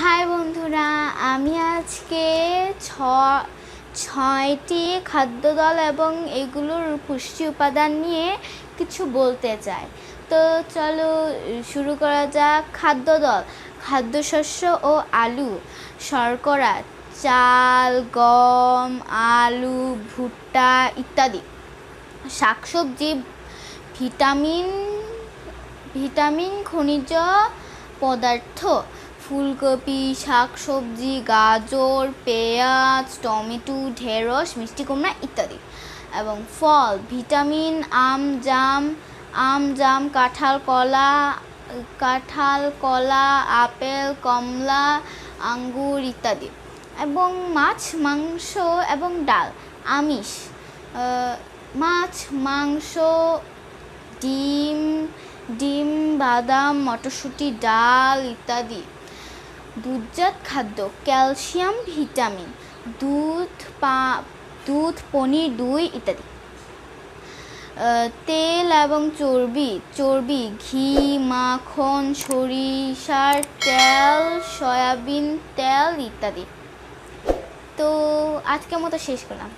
High বন্ধুরা, আমি আজকে ছ ছয়টি খাদ্যদল এবং এগুলোর পুষ্টি উপাদান নিয়ে কিছু বলতে চাই। তো চলো শুরু করা যাক খাদ্যদল। খাদ্যশস্য ও আলু, শর্করা, চাল, গম, আলু, ভুট্টা ইত্যাদি। শাকসবজি, ভিটামিন ভিটামিন খনিজ পদার্থ ফুলকপি, শাকসবজি, গাজর, পেঁয়াজ, টমেটো, ঢেঁড়স, মিষ্টি কুমড়া ইত্যাদি। এবং ফল, ভিটামিন, আম, জাম আম, জাম, কাঁঠাল, কলা কাঁঠাল, কলা, আপেল, কমলা, আঙ্গুর ইত্যাদি। এবং মাছ, মাংস এবং ডাল, আমিষ মাছ, মাংস, ডিম ডিম, বাদাম, মটরশুঁটি, ডাল ইত্যাদি। দুধজাত খাদ্য, ক্যালসিয়াম, ভিটামিন, দুধ পা, দুধ, পনির, দই ইত্যাদি। তেল এবং চর্বি চর্বি, ঘি, মাখন, সরিষার তেল, সয়াবিন তেল ইত্যাদি। তো আজকের মতো শেষ করলাম।